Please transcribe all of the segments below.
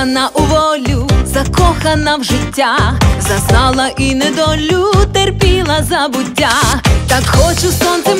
Закохана у волю, закохана в життя, зазнала і недолю, терпіла забуття. Так хочу сонцем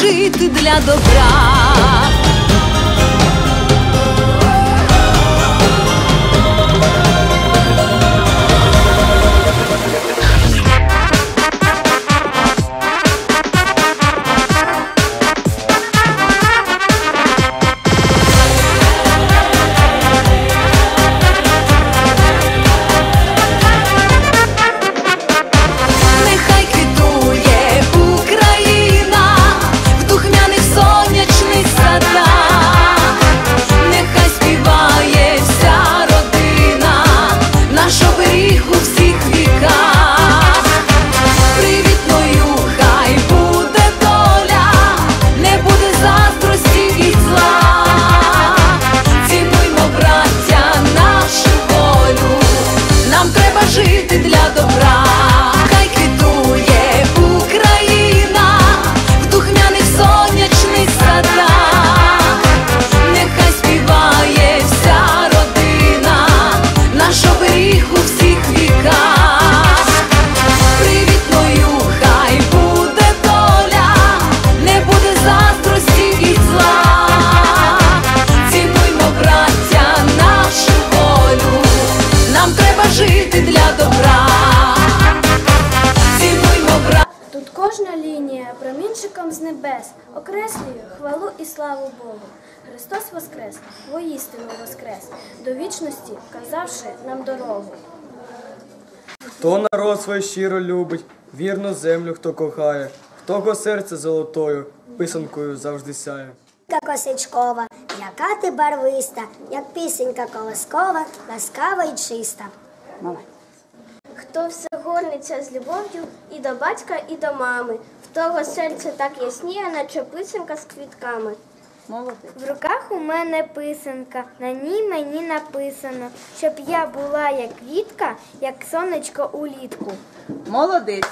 жити для добра. Кожна лінія промінчиком з небес окреслює хвалу і славу Богу. Христос Воскрес, воістину Воскрес, до вічності вказавши нам дорогу. Хто народ свій щиро любить, вірну землю хто кохає, хто го серце золотою, писанкою завжди сяє. Косячкова, яка ти барвиста, як пісенька колоскова, ласкава й чиста. Хто все горниться з любов'ю і до батька, і до мами, в того серце так ясніє, наче писанка з квітками. В руках у мене писанка, на ній мені написано, щоб я була як квітка, як сонечко улітку. Молодець.